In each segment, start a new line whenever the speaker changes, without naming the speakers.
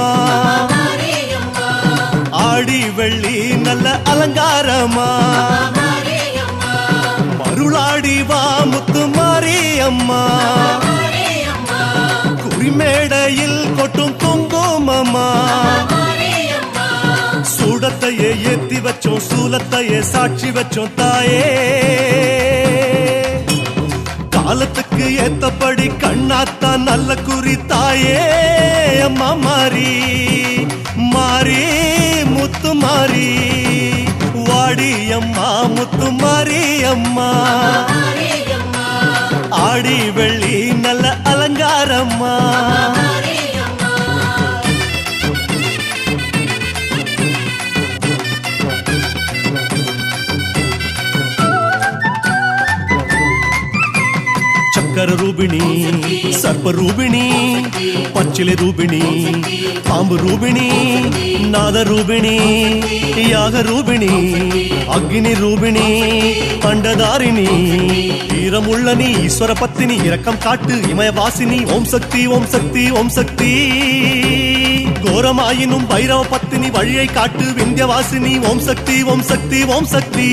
அம்மா. ஆடி வெள்ளி நல்ல அலங்காரமா. மருளாடி வா முத்து மாரியம்மா. குறிமேடையில் கொட்டும் குங்குமம்மா சூடத்தையே ஏத்தி வச்சோம் சூலத்தையே சாட்சி வச்சோம் தாயே. காலத்தை காலத்துக்கு ஏத்தபடி கண்ணாத்தான் நல்ல குறி தாயே அம்மா மாறி. மாறி முத்து மாறி. வாடி அம்மா முத்து மாறி அம்மா. ஆடி வெள்ளி நல்ல அலங்காரம்மா. చక్కర రూపిణి సర్ప రూపిణి పచ్చిలి రూపిణి పాంబు రూపిణి నాద రూపిణి యాగ రూపిణి అగ్ని రూపిణి అండదారిణి ஈரமுள்ள நீ ஈஸ்வர பத்தினி இரக்கம் காட்டு இமயவாசினி ஓம் சக்தி ஓம் சக்தி ஓம் சக்தி கோரமாயினும் பைரவ பத்தினி வழியை காட்டு விந்தியவாசினி ஓம் சக்தி ஓம் சக்தி ஓம் சக்தி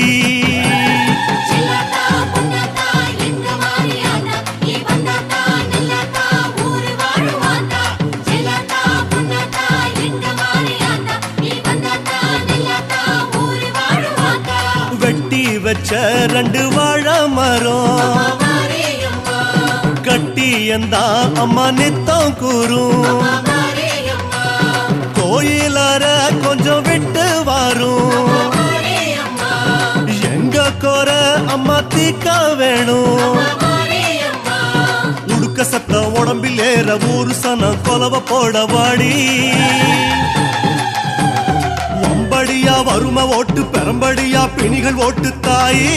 வச்ச ரெண்டு வாழ மரம். கட்டி எந்தா அம்மா நித்தம் கூறும். கோயிலார கொஞ்சம் விட்டு வரும். எங்க கோர அம்மா தீக்க வேணும். உடுக்க சத்த உடம்பில் ஏற ஊரு சனம் கொலவ போட வாடி. வரும ஓட்டு பெரம்படியா பிணிகள் ஓட்டு தாயே.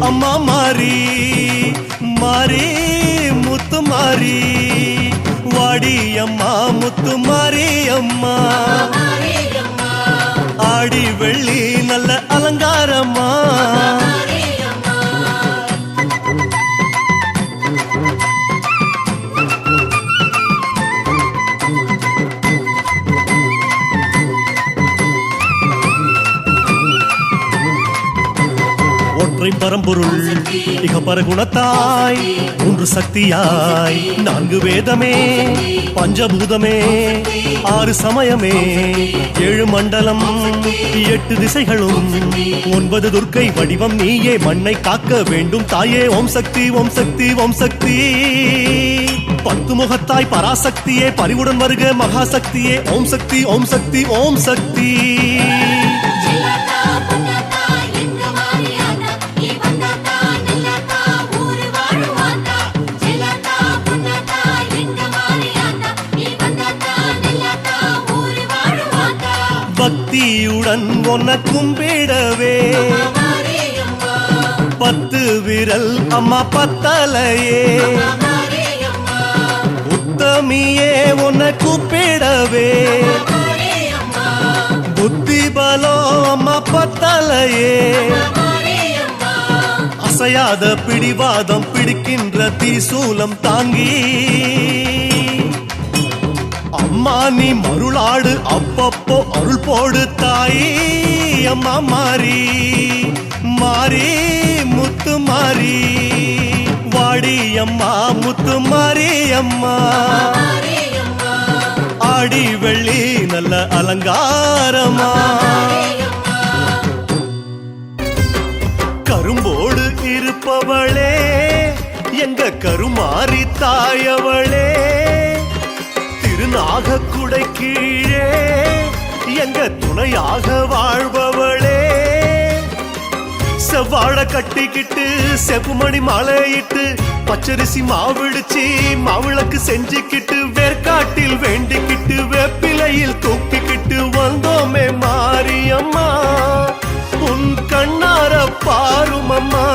அம்மா மாறி மாறி முத்து மாறி. வாடி அம்மா முத்து மாறி அம்மா. ஒன்றை பரம்பொருள். இக பரகுணத்தாய் ஒன்று சக்தியாய். நான்கு வேதமே பஞ்சபூதமே ஆறு சமயமே. ஏழு மண்டலம் எட்டு திசைகளும். ஒன்பது துர்க்கை வடிவம் நீயே மண்ணை காக்க வேண்டும் தாயே. ஓம் சக்தி ஓம் சக்தி ஓம் சக்தி. பத்து முகத்தாய் பராசக்தியே பரிவுடன் வருக மகாசக்தியே. ஓம் சக்தி ஓம் சக்தி ஓம் சக்தி. பக்தியுடன் உன்னை கும்பிடவே பத்து விரல் அம்மா பத்தலையே. உத்தமியே உன்னை கூப்பிடவே புத்தி பலோ அம்மா பத்தலையே. அசையாத பிடிவாதம் பிடிக்கின்ற தீசூலம் தாங்கி. அம்மா நீ மருளாடு. அப்பப்போ அருள் போடு தாயே. அம்மா மாறி. மாறி முத்து மாறி. வாடி அம்மா முத்து மாறி அம்மா. ஆடி வெள்ளி நல்ல அலங்காரமா. கரும்போடு இருப்பவளே எங்க கருமாறி தாயவளே. நாக குடை கீழே எங்க துணையாக வாழ்பவளே. செவ்வாழ கட்டிக்கிட்டு செப்புமணி மாலையிட்டு பச்சரிசி மாவிடுச்சு மாவிளக்கு செஞ்சுக்கிட்டு வேர்க்காட்டில் வேண்டிக்கிட்டு வெப்பிலையில் தூக்கிக்கிட்டு வந்தோமே மாரியம்மா. உன் கண்ணார பாருமம்மா.